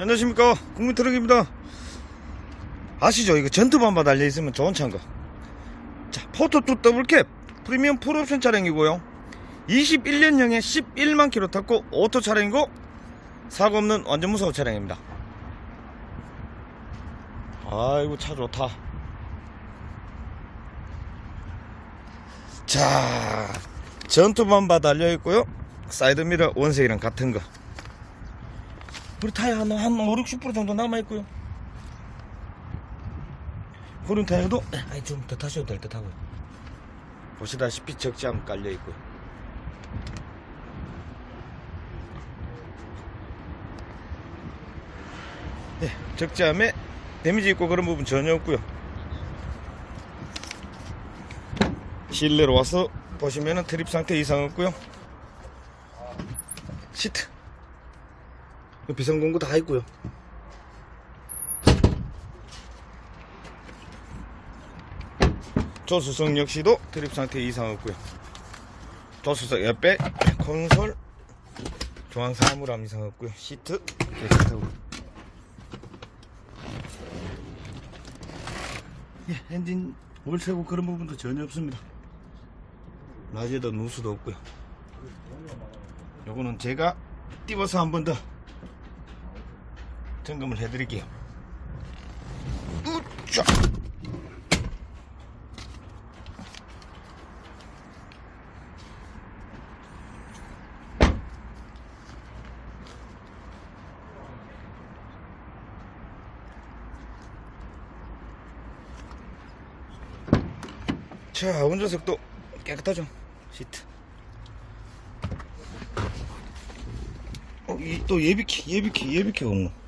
안녕하십니까. 국민트럭입니다. 아시죠? 이거 전투반바 달려있으면 좋은 차인가. 자 포토2 더블캡. 프리미엄 풀옵션 차량이고요. 21년형에 11만 킬로 탔고 오토 차량이고 사고 없는 완전 무사고 차량입니다. 아이고 차 좋다. 자 전투반바 달려있고요. 사이드미러 원색이랑 같은 거 우리 타이어 한, 한 5, 60% 정도 남아있고요. 후륜 타이어도 아니 좀 더 타셔도 될 듯 하고요. 보시다시피 적재함 깔려있고요. 예, 적재함에 데미지 있고 그런 부분 전혀 없고요. 실내로 와서 보시면은 트립 상태 이상 없고요. 시트 비상공구 다 있고요. 조수석 역시도 드립 상태 이상 없고요. 조수석 옆에 콘솔 조항 사물함 이상 없고요. 시트 깨끗하고. 예, 엔진 월세고 그런 부분도 전혀 없습니다. 낮에도 누수도 없고요. 요거는 제가 띄워서 한 번 더 점검을 해드릴게요. 으쌰! 자, 운전석도 깨끗하죠? 시트. 어, 이, 또 예비키, 예비키, 예비키가 없노.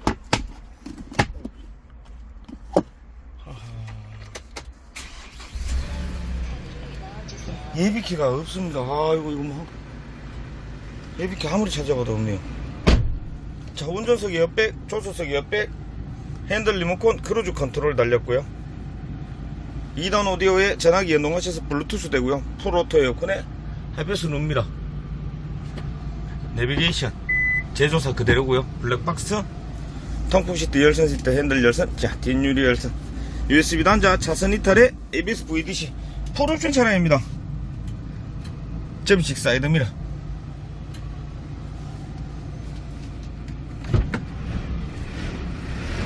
예비키가 없습니다. 아이고, 이거 뭐. 예비키 아무리 찾아봐도 없네요. 자, 운전석이 옆백, 조수석이 옆백, 핸들 리모컨, 크루즈 컨트롤 달렸고요. 2단 오디오에 전화기 연동하셔서 블루투스 되고요. 풀오토 에어컨에 햇볕은 옵니다. 내비게이션, 제조사 그대로고요. 블랙박스, 통풍 시트 열선 시트 핸들 열선, 자, 뒷유리 열선, USB 단자, 차선 이탈에 ABS VDC, 풀옵션 차량입니다. 점식 사이드미러.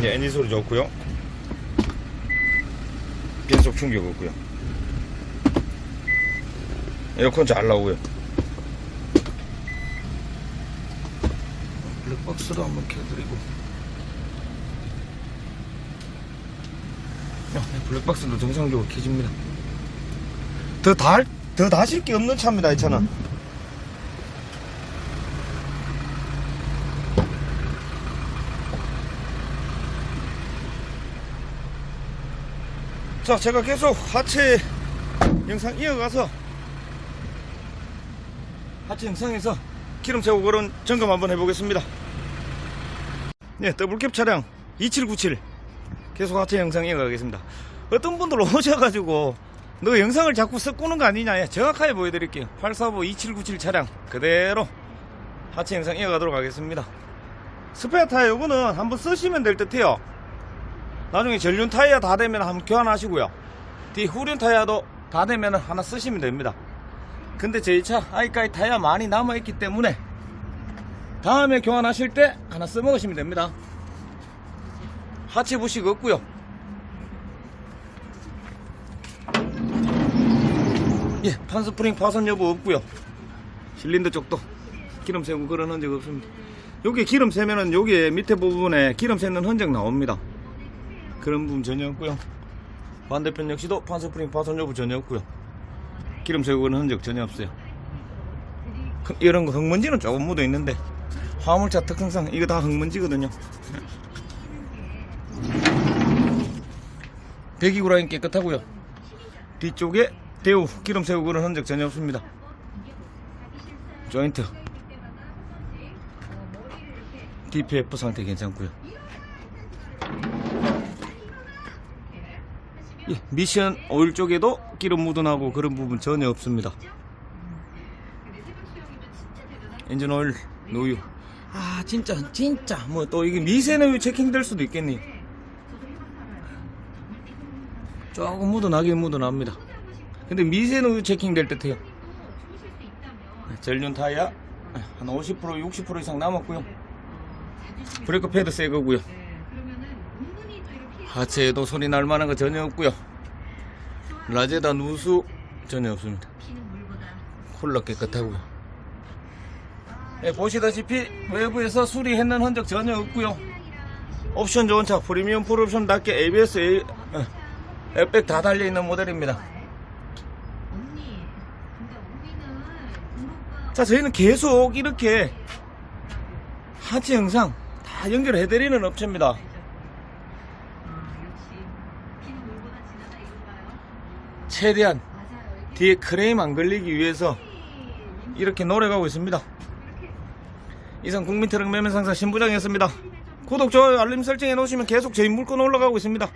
네, 엔진 소리 좋고요. 변속 충격 없고요. 에어컨 잘 나오고요. 블랙박스도 한번 켜드리고. 야, 네, 블랙박스도 정상적으로 켜집니다. 더 달, 더 다실 게 없는 차입니다, 이 차는. 자, 제가 계속 하체 영상 이어가서 하체 영상에서 기름 세고 그런 점검 한번 해보겠습니다. 네, 더블캡 차량 2797 계속 하체 영상 이어가겠습니다. 어떤 분들 오셔가지고 너 영상을 자꾸 섞고는 거 아니냐? 예, 정확하게 보여드릴게요. 845 2797 차량. 그대로 하체 영상 이어가도록 하겠습니다. 스페어 타이어 요거는 한번 쓰시면 될 듯해요. 나중에 전륜 타이어 다 되면 한번 교환하시고요. 뒤 후륜 타이어도 다 되면 하나 쓰시면 됩니다. 근데 저희 차 아이까이 타이어 많이 남아있기 때문에 다음에 교환하실 때 하나 써먹으시면 됩니다. 하체 부식 없고요 예, 판스프링 파손 여부 없고요. 실린더 쪽도 기름 새고 그런 흔적 없습니다. 여기 기름 새면은 여기 밑에 부분에 기름 새는 흔적 나옵니다. 그런 부분 전혀 없고요. 반대편 역시도 판스프링 파손 여부 전혀 없고요. 기름 새고 그런 흔적 전혀 없어요. 그- 이런 거 흙먼지는 조금 묻어 있는데 화물차 특성상 이거 다 흙먼지거든요. 배기구 라인 깨끗하고요. 뒤쪽에 대우 기름 새고 그런 흔적 전혀 없습니다. 조인트 DPF 상태 괜찮고요. 예, 미션 오일 쪽에도 기름 묻어나고 그런 부분 전혀 없습니다. 엔진 오일, 노유, 아 진짜 진짜 뭐 또 이게 미세는 체킹될 수도 있겠니 조금 묻어나긴 묻어납니다 근데 미세는 우유 체킹 될 듯해요. 전륜 타이어? 한 50% 60% 이상 남았고요. 브레이크 패드 새 거고요. 하체에도 소리 날 만한 거 전혀 없고요. 라제다 누수 전혀 없습니다. 콜러 깨끗하고요. 예, 보시다시피 외부에서 수리했는 흔적 전혀 없고요. 옵션 좋은 차 프리미엄 풀옵션답게 ABS A, 어, 에어백 다 달려있는 모델입니다 언니, 근데 언니는 등록과 자 저희는 계속 이렇게 하체 영상 다 연결해드리는 업체입니다? 최대한 뒤에 크레임 안 걸리기 위해서 이렇게 노력하고 있습니다. 이상 국민 트럭 매매 상사 신부장이었습니다. 구독, 좋아요, 알림 설정해 놓으시면 계속 저희 물건 올라가고 있습니다